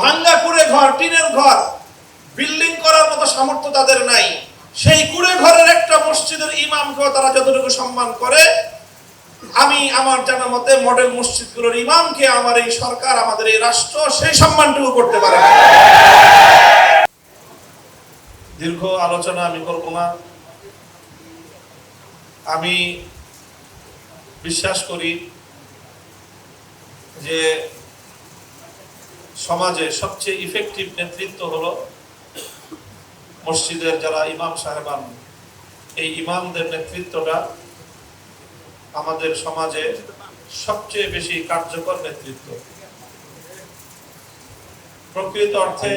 ভাঙ্গা কুড়ে ঘর, টিনের ঘর, বিল্ডিং করার মতো সামর্থ্য তাদের নাই। সেই কুড়ে ঘরের একটা মসজিদের ইমামকেও তারা যতটুকু সম্মান করে, আমি আমার জানা মতে মডেল মসজিদগুলোর ইমামকে আমার এই সরকার, আমাদের এই রাষ্ট্র সেই সম্মানটুকু করতে পারে দীর্ঘ আলোচনা, আমি করব না। আমি বিশ্বাস করি যে সমাজে সবচেয়ে ইফেক্টিভ নেতৃত্ব হলো মসজিদের যারা ইমাম সাহেবান। এই ইমামদের নেতৃত্বটা আমাদের সমাজে সবচেয়ে বেশি কার্যকর নেতৃত্ব। প্রকৃত অর্থে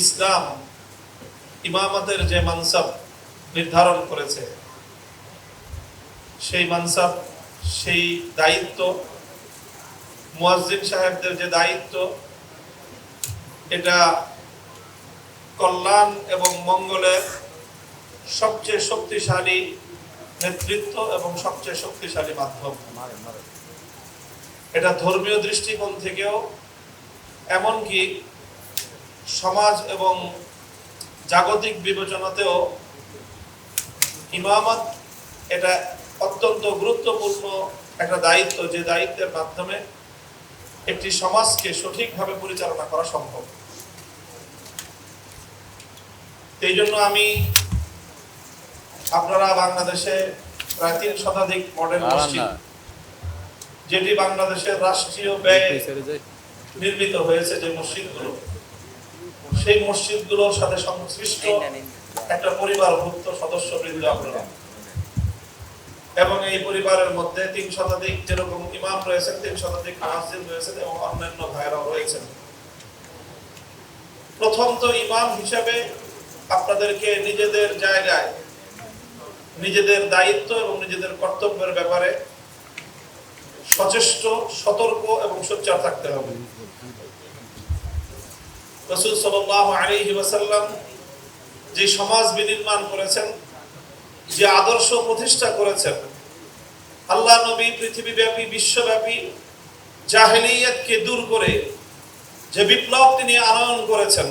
ইসলাম ইমামতের যে মানসাব নির্ধারণ করেছে, সেই মানসাব, সেই দায়িত্ব মুয়াজ্জিন সাহেবদের যে দায়িত্ব, এটা কল্যাণ এবং মঙ্গলের সবচেয়ে শক্তিশালী নেতৃত্ব এবং সবচেয়ে শক্তিশালী মাধ্যম। এটা ধর্মীয় দৃষ্টিকোণ থেকেও, এমনকি সমাজ এবং জাগতিক বিবেচনাতেও ইমামত এটা অত্যন্ত গুরুত্বপূর্ণ একটা দায়িত্ব, যে দায়িত্বের মাধ্যমে একটি সমাজকে সঠিকভাবে পরিচালনা করা সম্ভব। এই জন্য আমি আপনারা বাংলাদেশে প্রায় তিন শতাধিক মডেল মসজিদ যেটি বাংলাদেশের রাষ্ট্রীয় ব্যয় নির্মিত হয়েছে যে মসজিদগুলো। সেই মসজিদগুলোর সাথে সংশ্লিষ্ট একটা পরিবারভুক্ত সদস্য বৃন্দ আপনারা। এবং এই পরিবারের মধ্যে তিন শতাধিক যেরকম ইমাম রয়েছেন, তিন শতাধিক মসজিদ রয়েছেন এবং অন্যান্য ভাইরাও রয়েছেন। প্রথম তো ইমাম হিসাবে আপনাদেরকে নিজেদের জায়গায়, নিজেদের দায়িত্ব এবং নিজেদের কর্তব্যের ব্যাপারে সচেষ্ট, সতর্ক এবং সোচ্চার থাকতে হবে। রসুল ওয়াসাল্লাম যে সমাজ বিনির্মাণ করেছেন, যে আদর্শ প্রতিষ্ঠা করেছেন আল্লাহ নবী পৃথিবীব্যাপী, বিশ্বব্যাপী জাহেলিয়াতকে দূর করে যে বিপ্লব তিনি আনয়ন করেছেন,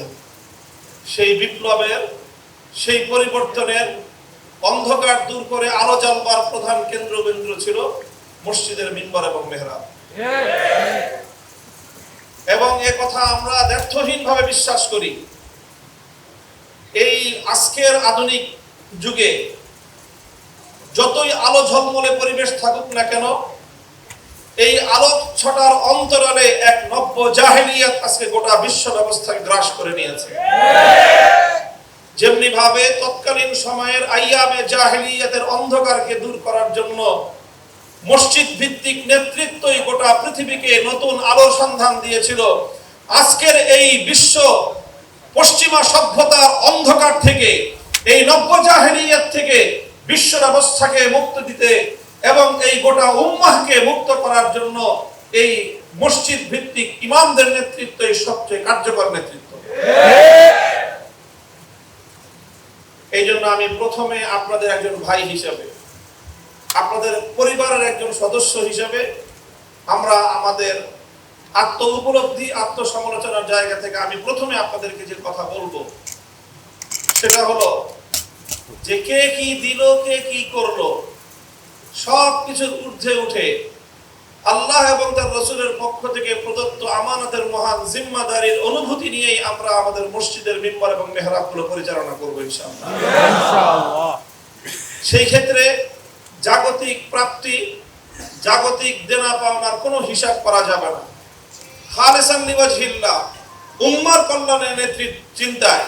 সেই বিপ্লবের, সেই পরিবর্তনের অন্ধকার দূর করে আলো জ্বালবার প্রধান কেন্দ্রবিন্দু ছিল মসজিদের মিম্বর এবং মেহরাব। এবং এ কথা আমরা ব্যর্থহীন ভাবে বিশ্বাস করি। এই আজকের আধুনিক যুগে যতই আলো ঝলমলে পরিবেশ থাকুক না কেন, এই আলো ছটার অন্তরালে এক নব্য জাহেলিয়াত আজকে গোটা বিশ্ব ব্যবস্থাকে গ্রাস করে নিয়েছে। যেমনি ভাবে তৎকালীন সময়ের আইয়ামে জাহেলিয়াতের অন্ধকারকে দূর করার জন্য মসজিদ ভিত্তিক নেতৃত্বই গোটা পৃথিবীকে নতুন আলোর সন্ধান দিয়েছিল, আজকের এই বিশ্ব পশ্চিমা সভ্যতার অন্ধকার থেকে, এই নব্য জাহেলিয়াত থেকে বিশ্ব ব্যবস্থাকে মুক্ত দিতে এবং এই গোটা উম্মাহকে মুক্ত করার জন্য এই মসজিদ ভিত্তিক ইমামদের নেতৃত্বই সবচেয়ে কার্যকর নেতৃত্ব। এই জন্য আমি প্রথমে আপনাদের একজন ভাই হিসেবে, আপনাদের পরিবারের একজন সদস্য হিসেবে আমরা আমাদের আত্ম উপলব্ধি, আত্মসমালোচনার জায়গা থেকে আমি প্রথমে আপনাদেরকে যে কথা বলব, সেটা হলো যে কে কি দিল কে কি করল সব কিছুর ঊর্ধ্বে উঠে আল্লাহ এবং তার রসুলের পক্ষ থেকে প্রদত্ত আমানতের মহান জিম্মাদারির অনুভূতি নিয়েই আমরা আমাদের মসজিদের মিম্বর এবং মেহরাবগুলো পরিচালনা করব ইনশাআল্লাহ। সেই ক্ষেত্রে জাগতিক প্রাপ্তি জাগতিক দেনা পাওনার কোনো হিসাব করা যাবে না। খালেসান লিওয়াজহিল্লাহ উম্মার কল্যাণের নেতৃত্ব চিন্তায়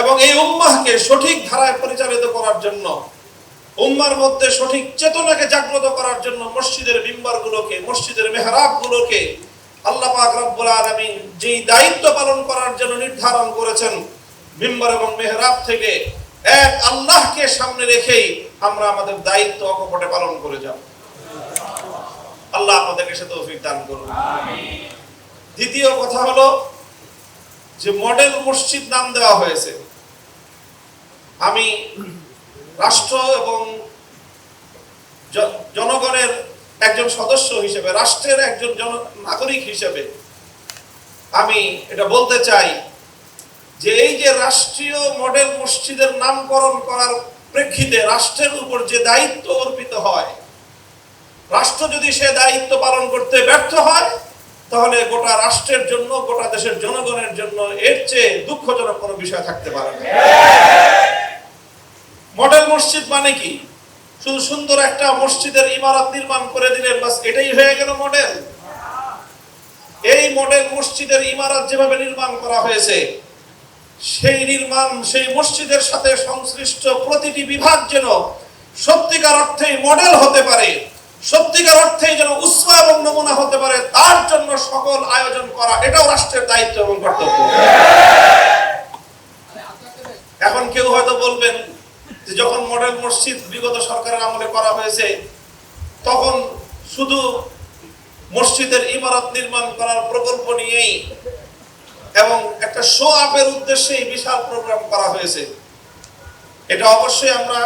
এবং এই উম্মাহকে সঠিক ধারায় পরিচালিত করার জন্য উম্মার মধ্যে সঠিক চেতনাকে জাগ্রত করার জন্য মসজিদের মিম্বারগুলোকে মসজিদের মেহরাবগুলোকে আল্লাহ পাক রব্বুল আলামিন যেই দায়িত্ব পালন করার জন্য নির্ধারণ করেছেন মিম্বার এবং মেহরাব থেকে এক আল্লাহকে সামনে রেখেই আমরা আমাদের দায়িত্ব অকপটে পালন করে যাব। আল্লাহ আমাদেরকে সে তৌফিক দান করুন। দ্বিতীয় কথা হলো যে মডেল মসজিদ নাম দেওয়া হয়েছে। আমি রাষ্ট্র এবং জনগণের একজন সদস্য হিসেবে, রাষ্ট্রের একজন জন, নাগরিক হিসেবে আমি এটা বলতে চাই যে এই যে রাষ্ট্রীয় মডেল মসজিদের নামকরণ করার প্রেক্ষিতে রাষ্ট্রের উপর যে দায়িত্ব অর্পিত হয়, রাষ্ট্র যদি সে দায়িত্ব পালন করতে ব্যর্থ হয়, তাহলে গোটা রাষ্ট্রের জন্য, গোটা দেশের জনগণের জন্য এর চেয়ে দুঃখজনক কোনো বিষয় থাকতে পারে না। মডেল মসজিদ মানে কি? শুধু সুন্দর একটা মসজিদের ইমারত নির্মাণ করে দিলেন বাস, এটাই হয়ে গেল মডেল। এই মডেল মসজিদের ইমারত যেভাবে নির্মাণ করা হয়েছে, সেই নির্মাণ, সেই মসজিদের সাথে সংশ্লিষ্ট প্রতিটি বিভাগ যেন সত্যিকার অর্থেই মডেল হতে পারে, সত্যিকার অর্থেই যেন উৎসাহ এবং নমুনা হতে পারে, তার জন্য সকল আয়োজন করা, এটাও রাষ্ট্রের দায়িত্ব এবং কর্তব্য। এখন কেউ হয়তো বলবেন যে যখন মডেল মসজিদ বিগত সরকারের আমলে করা হয়েছে, তখন শুধু মসজিদের ইমারত নির্মাণ করার প্রকল্প নিয়েই এবং একটা শো আপের উদ্দেশ্যে বিশাল প্রোগ্রাম করা হয়েছে। এটা অবশ্যই আমরা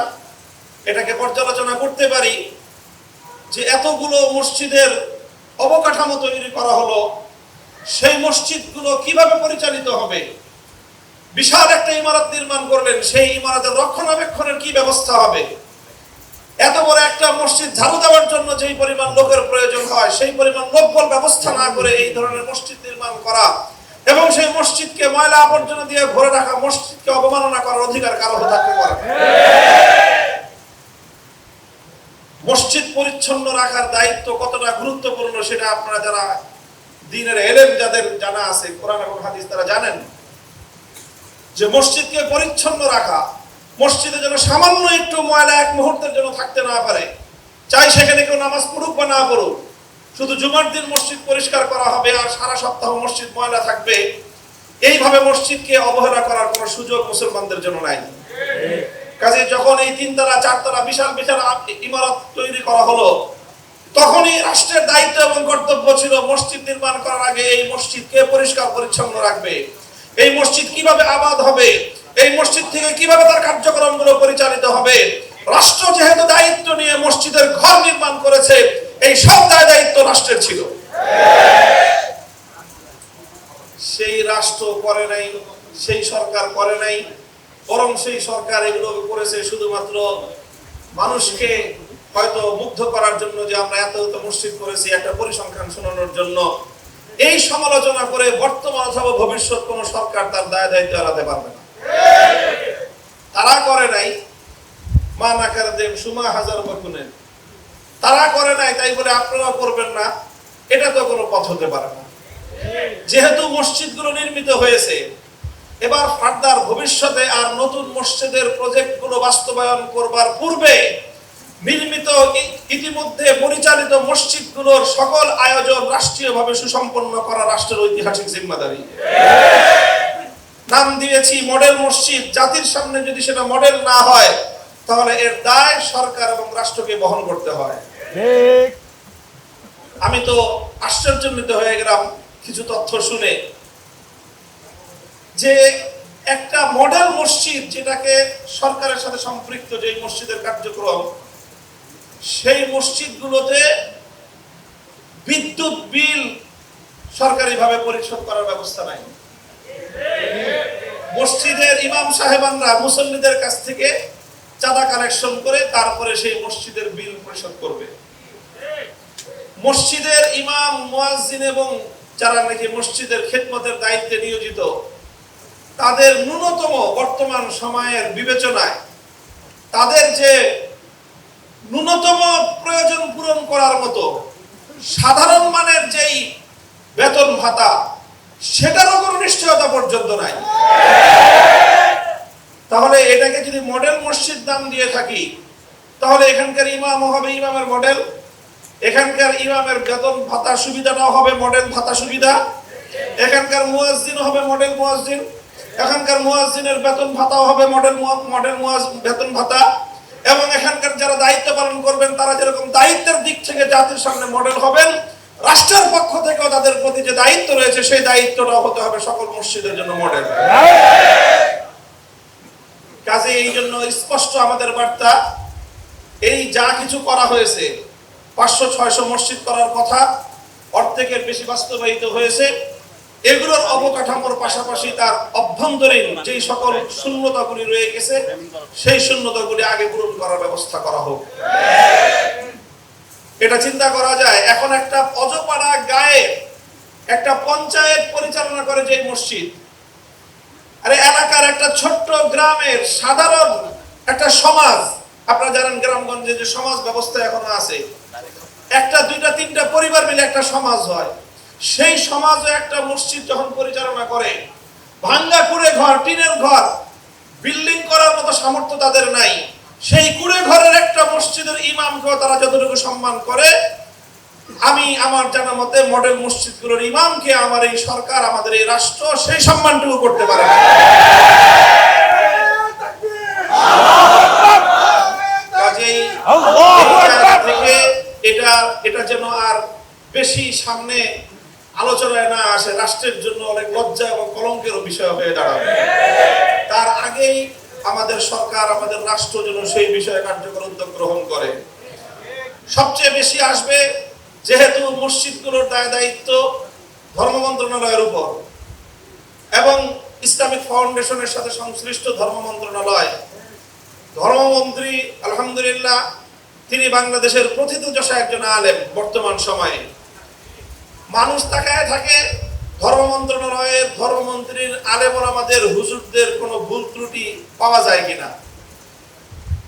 এটাকে পর্যালোচনা করতে পারি যে এতগুলো মসজিদের অবকাঠামো তৈরি করা হলো, সেই মসজিদগুলো কীভাবে পরিচালিত হবে? বিশাল একটা ইমারত নির্মাণ করলেন, সেই ইমারতের রক্ষণাবেক্ষণের কি ব্যবস্থা হবে? এত বড় একটা মসজিদ ঝাড়ু দেওয়ার জন্য যেই পরিমাণ লোকের প্রয়োজন হয়, সেই পরিমাণ লোকবল ব্যবস্থা না করে এই ধরনের মসজিদ নির্মাণ করা এবং সেই মসজিদকে ময়লা আবর্জনা দিয়ে ভরে রাখা, মসজিদকে অবমাননা করার অধিকার কারও থাকতে পারে মসজিদ পরিচ্ছন্ন রাখার দায়িত্ব কতটা গুরুত্বপূর্ণ সেটা আপনারা যারা দিনের এলেম যাদের জানা আছে, কোরআন এবং হাদিস তারা জানেন। যে মসজিদকে পরিচ্ছন্ন রাখা, মসজিদে যেন সামান্য একটু ময়লা এক মুহূর্তের জন্য থাকতে না পারে। চাই সেখানে কেউ নামাজ পড়ুক বা না পড়ুক। শুধু জুমার দিন মসজিদ পরিষ্কার করা হবে আর সারা সপ্তাহ মসজিদ ময়লা থাকবে। এইভাবে মসজিদকে অবহেলা করার কোনো সুযোগ মুসলমানদের জন্য নাই। কাজে যখন এই তিনতলা, চারতলা বিশাল বিশাল ইমারত তৈরি করা হলো, তখনই রাষ্ট্রের দায়িত্ব এবং কর্তব্য ছিল মসজিদ নির্মাণ করার আগে এই মসজিদকে পরিষ্কার পরিচ্ছন্ন রাখবে। এই মসজিদ কীভাবে আবাদ হবে? এই মসজিদ থেকে কীভাবে তার কার্যক্রমগুলো পরিচালিত হবে? রাষ্ট্র যেহেতু দায়িত্ব নিয়ে মসজিদের ঘর নির্মাণ করেছে, এই সব দায় দায়িত্ব রাষ্ট্রের ছিল। সেই রাষ্ট্র করে নাই, সেই সরকার করে নাই, বরং সেই সরকার এগুলো করেছে শুধুমাত্র মানুষকে হয়তো মুগ্ধ করার জন্য যে আমরা এত এত মসজিদ করেছি, একটা পরিসংখ্যান শোনানোর জন্য। এই সমালোচনা করে বর্তমান অথবা ভবিষ্যৎ কোন সরকার তার দায় দায়িত্ব এড়াতে পারবে না। তারা করে নাই। মা নাকার দেব সুমা হাজার বকুনের তারা করে নাই, তাই বলে আপনারাও করবেন না। এটা তো কোনো পথ হতে পারে না। যেহেতু মসজিদগুলো নির্মিত হয়েছে, এবার ফার্দার ভবিষ্যতে আর নতুন মসজিদের প্রজেক্ট প্রজেক্টগুলো বাস্তবায়ন করবার পূর্বে নির্মিত ইতিমধ্যে পরিচালিত মসজিদগুলোর সকল আয়োজন রাষ্ট্রীয়ভাবে সুসম্পন্ন করা রাষ্ট্রের ঐতিহাসিক জিম্মাদারি। নাম দিয়েছি মডেল মসজিদ। জাতির সামনে যদি সেটা মডেল না হয় তাহলে এর দায় সরকার এবং রাষ্ট্রকে বহন করতে হয়। আমি তো আশ্চর্যান্বিত হয়ে গেলাম কিছু তথ্য শুনে। যে একটা মডেল মসজিদ যেটাকে সরকারের সাথে সম্পৃক্ত যে মসজিদের কার্যক্রম সেই মসজিদগুলোতে বিদ্যুৎ বিল সরকারিভাবে পরিশোধ করার ব্যবস্থা নাই। মসজিদের ইমাম সাহেবানরা মুসল্লিদের কাছ থেকে চাঁদা কালেকশন করে তারপরে সেই মসজিদের বিল পরিশোধ করবে। মসজিদের ইমাম, মুয়াজ্জিন এবং যারা নাকি মসজিদের খেদমতের দায়িত্বে নিয়োজিত, তাদের ন্যূনতম বর্তমান সময়ের বিবেচনায় তাদের যে ন্যূনতম প্রয়োজন পূরণ করার মতো সাধারণ মানের যেই বেতন ভাতা সেটারও কোনো নিশ্চয়তা পর্যন্ত নাই। তাহলে এটাকে যদি মডেল মসজিদ নাম দিয়ে থাকি, তাহলে এখানকার ইমাম হবে ইমামের মডেল, এখানকার ইমামের বেতন ভাতা সুবিধা সুবিধাটাও হবে মডেল ভাতা সুবিধা, এখানকার মুয়াজ্জিন হবে মডেল মুয়াজ্জিন, এখানকার মুয়াজ্জিনের বেতন ভাতাও হবে মডেল মডেল মুয়াজ- বেতন ভাতা। এবং এখানকার যারা দায়িত্ব পালন করবেন, তারা যেরকম দায়িত্বের দিক থেকে জাতির সামনে মডেল হবেন, রাষ্ট্রের পক্ষ থেকেও তাদের প্রতি যে দায়িত্ব রয়েছে, সেই দায়িত্বটা হতে হবে সকল মসজিদের জন্য মডেল কাজে এই জন্য স্পষ্ট আমাদের বার্তা, এই যা কিছু করা হয়েছে, পাঁচশো, ছয়শো মসজিদ করার কথা, অর্ধেকের বেশি বাস্তবায়িত হয়েছে। এগুলোর অবকাঠামোর পাশাপাশি তার অভ্যন্তরীণ যেই সকল শূন্যতাগুলি রয়ে গেছে, সেই শূন্যতাগুলি আগে পূরণ করার ব্যবস্থা করা হোক। এটা চিন্তা করা যায়, এখন একটা অজপাড়া গায়ে একটা পঞ্চায়েত পরিচালনা করে যে মসজিদ, আরে এলাকার একটা ছোট্ট গ্রামের সাধারণ একটা সমাজ, আপনারা জানেন গ্রামগঞ্জে যে সমাজ ব্যবস্থা এখনও আছে, একটা, দুইটা, তিনটা পরিবার মিলে একটা সমাজ হয়। সেই সমাজে একটা মসজিদ যখন পরিচালনা করে ভাঙ্গা কুড়ে ঘর টিনের ঘর বিল্ডিং করার মতো সামর্থ্য তাদের নাই। সেই কুড়ে ঘরের একটা মসজিদের ইমামকেও তারা যতটুকু সম্মান করে আমি আমার জানা মতে মডেল মসজিদগুলোর ইমামকে আমার এই সরকার আমাদের এই রাষ্ট্র সেই সম্মানটুকু করতে পারে কাজেই থেকে এটা এটা যেন আর বেশি সামনে আলোচনায় না আসে, রাষ্ট্রের জন্য অনেক লজ্জা এবং কলঙ্কের বিষয় হয়ে দাঁড়াবে। তার আগেই আমাদের সরকার, আমাদের রাষ্ট্র যেন সেই বিষয়ে কার্যকর উদ্যোগ গ্রহণ করে। সবচেয়ে বেশি আসবে যেহেতু মসজিদগুলোর দায় দায়িত্ব ধর্ম মন্ত্রণালয়ের উপর এবং ইসলামিক ফাউন্ডেশনের সাথে সংশ্লিষ্ট ধর্ম মন্ত্রণালয়। ধর্মমন্ত্রী, আলহামদুলিল্লাহ, তিনি বাংলাদেশের প্রথিতযশা একজন আলেম বর্তমান সময়ে। মানুষ তাকায় থাকে ধর্ম মন্ত্রণালয়ের ধর্মমন্ত্রীর আলেমর আমাদের হুজুরদের কোনো ভুল ত্রুটি পাওয়া যায় কিনা?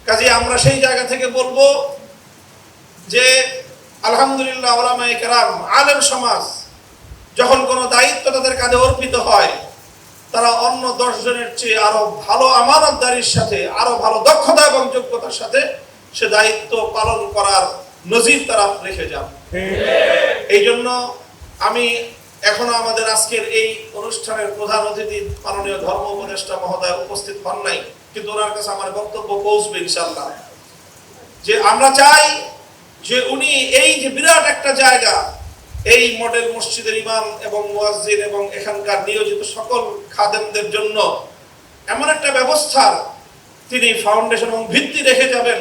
কাজে আমরা সেই জায়গা থেকে বলব যে আলহামদুলিল্লাহ ওলামায়ে কেরাম আলেম সমাজ যখন কোনো দায়িত্ব তাদের কাঁধে অর্পিত হয় তারা অন্য দশ জনের চেয়ে আরও ভালো আমানতদারির সাথে আরও ভালো দক্ষতা এবং যোগ্যতার সাথে সে দায়িত্ব পালন করার নজির তারা রেখে যান। এই জন্য আমি এখনও আমাদের আজকের এই অনুষ্ঠানের প্রধান অতিথি মাননীয় ধর্ম উপদেষ্টা মহোদয় উপস্থিত হন নাই, কিন্তু ওনার কাছে আমার বক্তব্য পৌঁছবে ইনশাল্লাহ যে আমরা চাই যে উনি এই যে বিরাট একটা জায়গা, এই মডেল মসজিদের ইমাম এবং মুয়াজ্জিন এবং এখানকার নিয়োজিত সকল খাদেমদের জন্য এমন একটা ব্যবস্থার তিনি ফাউন্ডেশন এবং ভিত্তি রেখে যাবেন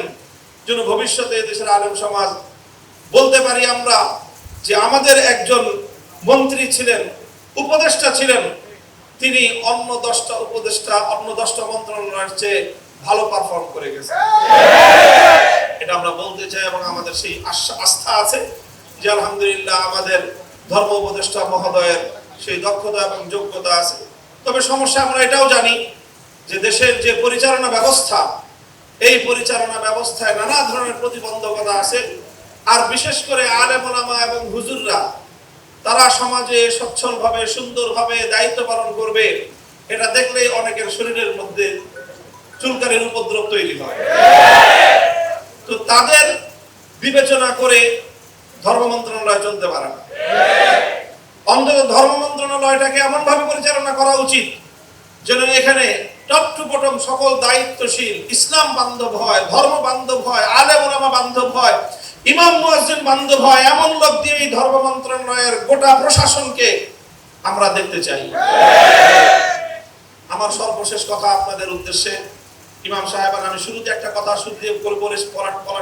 যেন ভবিষ্যতে দেশের আলেম সমাজ, বলতে পারি আমরা যে আমাদের একজন মন্ত্রী ছিলেন, উপদেষ্টা ছিলেন, তিনি অন্য দশটা উপদেষ্টা, অন্য দশটা মন্ত্রণালয়ের চেয়ে ভালো পারফর্ম করে গেছে এটা আমরা বলতে চাই এবং আমাদের সেই আস্থা আছে যে আলহামদুলিল্লাহ আমাদের ধর্ম উপদেষ্টা মহোদয়ের সেই দক্ষতা এবং যোগ্যতা আছে। তবে সমস্যা আমরা এটাও জানি যে দেশের যে পরিচালনা ব্যবস্থা, এই পরিচালনা ব্যবস্থায় নানা ধরনের প্রতিবন্ধকতা আছে। আর বিশেষ করে আলেমা এবং তারা সমাজে সচ্ছলভাবে, সুন্দরভাবে দায়িত্ব পালন করবে, এটা দেখলেই অনেকের শরীরের মধ্যে চুলকানির উপদ্রব তৈরি হয়। তো তাদের বিবেচনা করে ধর্ম মন্ত্রণালয় চলতে পারে না। অন্তত ধর্ম মন্ত্রণালয়টাকে এমন ভাবে পরিচালনা করা উচিত যেন এখানে টপ টু বটম সকল দায়িত্বশীল, ইসলাম বান্ধব হয়, ধর্ম বান্ধব হয়, আলেম ওলামা বান্ধব হয় ইমাম মুয়াজ্জিন বান্ধব হয়, এমন লোক দিয়ে এই ধর্ম মন্ত্রণালয়ের গোটা প্রশাসনকে আমরা দেখতে চাই। আমার সর্বশেষ কথা আপনাদের উদ্দেশ্যে, ইমাম সাহেব আমি শুরুতে একটা কথা দিয়ে বলে বলে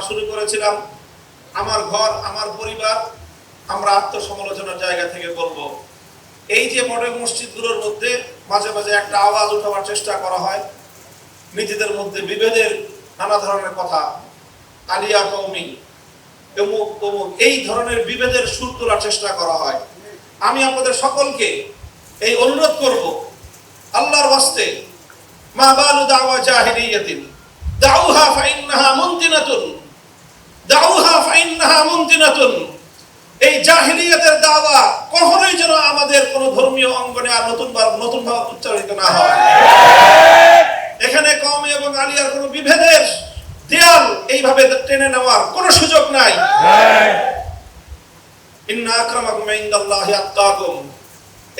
শুরু করেছিলাম। আমার ঘর, আমার পরিবার, আমরা আত্মসমালোচনার জায়গা থেকে বলব, এই যে মডেল মসজিদগুলোর মধ্যে মাঝে মাঝে একটা আওয়াজ উঠাবার চেষ্টা করা হয়, নিজেদের মধ্যে বিভেদের নানা ধরনের কথা। আলিয়া কৌমি অমুক এই ধরনের বিভেদের সুর তোলার চেষ্টা করা হয়। আমি আপনাদের সকলকে এই অনুরোধ করব, আল্লাহর ওয়াস্তে মা বালু দাওয়া জাহিলিয়াতিন, দাউহা ফাইন্নাহা মুনতিনাতুন, দাউহা ফাইন্নাহা মুনতিনাতুন। এই জাহিলিয়াতের দাওয়া কখনোই যেন আমাদের কোন ধর্মীয় অঙ্গনে আর নতুন নতুন ভাবে উচ্চারিত না হয়। এখানে কমে এবং আলিয়ার কোনো বিভেদের দেয়াল এইভাবে টেনে নেওয়ার কোনো সুযোগ নাই। ইন্না আক্রামাকুম ইনদাল্লাহি আত্তাকুম।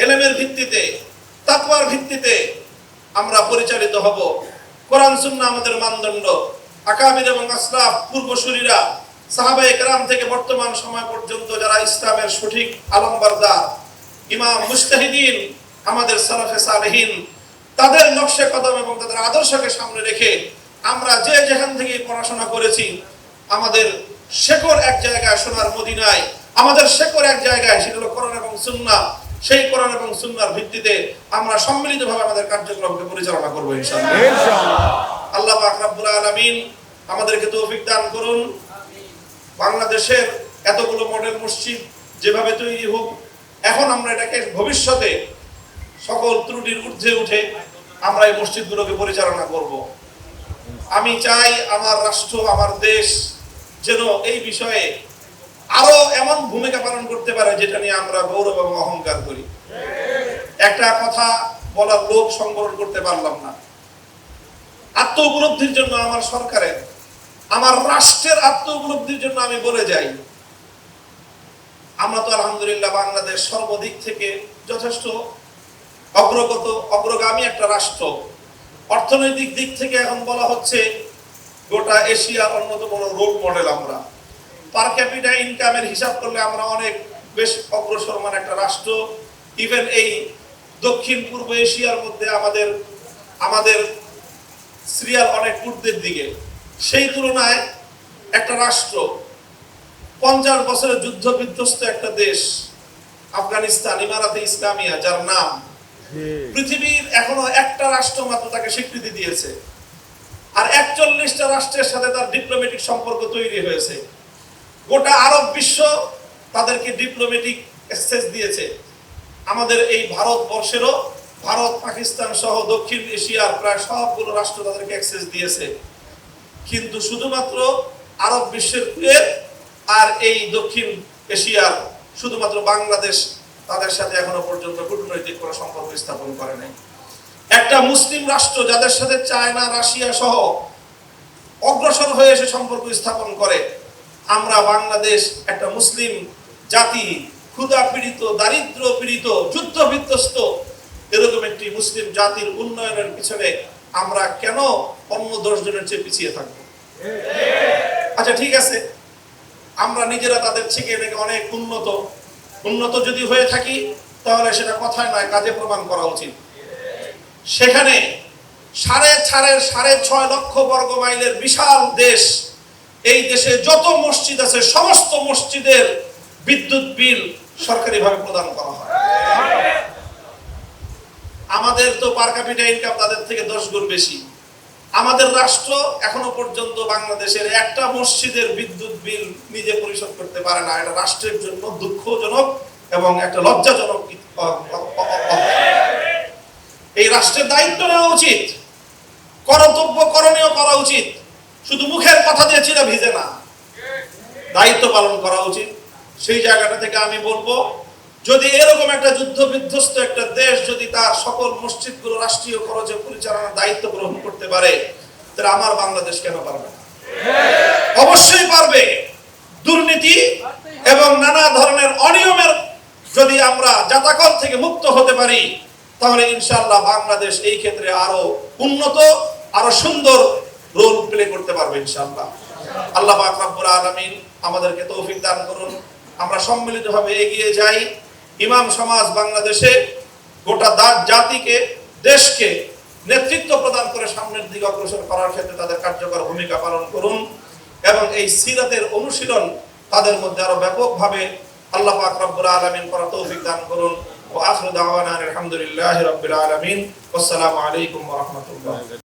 এলেমের ভিত্তিতে তাকওয়ার ভিত্তিতে আমরা পরিচালিত হব। কোরআন সুন্নাহ আমাদের মানদণ্ড। আকাবির এবং আসলাফ পূর্বসূরীরা সাহাবায়ে কেরাম থেকে বর্তমান সময় পর্যন্ত যারা ইসলামের সঠিক আলমবারদার ইমাম মুস্তাহিদিন আমাদের সালাফে সালেহিন তাদের নকশে কদম এবং তাদের আদর্শকে সামনে রেখে আমরা যে যেখান থেকে পড়াশোনা করেছি আমাদের শেকড় এক জায়গায় সোনার মদিনায় আমাদের শেকড় এক জায়গায় সেটা হলো এবং সুন্নাহ। সেই কোরআন এবং সুন্নাহর ভিত্তিতে আমরা সম্মিলিতভাবে আমাদের কার্যক্রমকে পরিচালনা করব আল্লাহ পাক রব্বুল আলামিন আমাদেরকে তৌফিক দান করুন। বাংলাদেশের এতগুলো মডেল মসজিদ যেভাবে তৈরি হোক এখন আমরা এটাকে ভবিষ্যতে সকল ত্রুটির ঊর্ধ্বে উঠে আমরা এই মসজিদগুলোকে পরিচালনা করব। আমি চাই আমার রাষ্ট্র, আমার দেশ যেন এই বিষয়ে আরও এমন ভূমিকা পালন করতে পারে যেটা নিয়ে আমরা গৌরব এবং অহংকার করি। একটা কথা বলার লোক সংবরণ করতে পারলাম না। আত্ম উপলব্ধির জন্য আমার সরকারের, আমার রাষ্ট্রের আত্ম উপলব্ধির জন্য আমি বলে যাই, আমরা তো আলহামদুলিল্লাহ বাংলাদেশ সর্বদিক থেকে যথেষ্ট অগ্রগত, অগ্রগামী একটা রাষ্ট্র। অর্থনৈতিক দিক থেকে এখন বলা হচ্ছে গোটা এশিয়ার অন্যতম রোল মডেল আমরা। পার ক্যাপিটা ইনকামের হিসাব করলে আমরা অনেক বেশ অগ্রসরমান একটা রাষ্ট্র। ইভেন এই দক্ষিণ পূর্ব এশিয়ার মধ্যে আমাদের আমাদের সিরিয়াল অনেক পূর্বের দিকে। সেই তুলনায় একটা রাষ্ট্র, পঞ্চাশ বছরের যুদ্ধ বিধ্বস্ত একটা দেশ, আফগানিস্তান, ইমারাতে ইসলামিয়া, যার নাম পৃথিবীর এখনও একটা রাষ্ট্র মাত্র তাকে স্বীকৃতি দিয়েছে। আর একচল্লিশটা রাষ্ট্রের সাথে তার ডিপ্লোম্যাটিক সম্পর্ক তৈরি হয়েছে। গোটা আরব বিশ্ব তাদেরকে ডিপ্লোম্যাটিক অ্যাক্সেস দিয়েছে। আমাদের এই ভারতবর্ষেরও ভারত, পাকিস্তান সহ দক্ষিণ এশিয়ার প্রায় সবগুলো রাষ্ট্র তাদেরকে অ্যাক্সেস দিয়েছে। কিন্তু শুধুমাত্র আরব বিশ্বের আর এই দক্ষিণ এশিয়ার, শুধুমাত্র বাংলাদেশ তাদের সাথে এখনও পর্যন্ত কূটনৈতিক কোনো সম্পর্ক স্থাপন করে নাই। একটা মুসলিম রাষ্ট্র যাদের সাথে চায়না রাশিয়া সহ অগ্রসর হয়ে এসে সম্পর্ক স্থাপন করে আমরা বাংলাদেশ একটা মুসলিম জাতি ক্ষুধা পীড়িত দারিদ্র পীড়িত যুদ্ধ বিধ্বস্ত এরকম একটি মুসলিম জাতির উন্নয়নের পিছনে আমরা কেন অন্য দশ জনের চেয়ে পিছিয়ে থাকব? আচ্ছা ঠিক আছে। আমরা নিজেরা তাদের থেকে অনেক উন্নত উন্নত যদি হয়ে থাকি, তাহলে সেটা কথায় নয়, কাজে প্রমাণ করা উচিত। সেখানে সাড়ে সাড়ে সাড়ে ছয় লক্ষ বর্গ মাইলের বিশাল দেশ, এই দেশে যত মসজিদ আছে, সমস্ত মসজিদের বিদ্যুৎ বিল সরকারিভাবে প্রদান করা হয়। আমাদের তো পার ক্যাপিটা ইনকাম তাদের থেকে দশ গুণ বেশি। আমাদের রাষ্ট্র এখনও পর্যন্ত বাংলাদেশের একটা মসজিদের বিদ্যুৎ বিল নিজে পরিশোধ করতে পারে না। এটা রাষ্ট্রের জন্য দুঃখজনক এবং একটা লজ্জাজনক এই রাষ্ট্রের দায়িত্ব নেওয়া উচিত। কর্তব্য করণীয় করা উচিত। শুধু মুখের কথা দিয়ে চিরা ভিজে না। দায়িত্ব পালন করা উচিত। সেই জায়গাটা থেকে আমি বলব যদি এরকম একটা যুদ্ধ বিধ্বস্ত একটা দেশ যদি তার সকল মসজিদগুলো রাষ্ট্রীয় খরচে পরিচালনার দায়িত্ব গ্রহণ করতে পারে, তাহলে আমার বাংলাদেশ কেন পারবে না? অবশ্যই পারবে। দুর্নীতি এবং নানা ধরনের অনিয়মের যদি আমরা জাতাকল থেকে মুক্ত হতে পারি, তাহলে ইনশাল্লাহ বাংলাদেশ এই ক্ষেত্রে আরও উন্নত, আরও সুন্দর রোল প্লে করতে পারবে ইনশাল্লাহ আল্লাহ পাক রব্বুল আলামিন আমাদেরকে তৌফিক দান করুন। আমরা সম্মিলিতভাবে এগিয়ে যাই। ইমাম সমাজ বাংলাদেশে গোটা জাতিকে, দেশকে নেতৃত্ব প্রদান করে সামনের দিকে অগ্রসর করার ক্ষেত্রে তাদের কার্যকর ভূমিকা পালন করুন এবং এই সিরাতের অনুশীলন তাদের মধ্যে আরও ব্যাপকভাবে আল্লাহ পাক রব্বুল আলামিন করা তৌফিক দান করুন। ও আখিরু দাওয়ানা আলহামদুলিল্লাহি রাব্বিল আলামিন। আসসালামু আলাইকুম ওয়া রাহমাতুল্লাহ।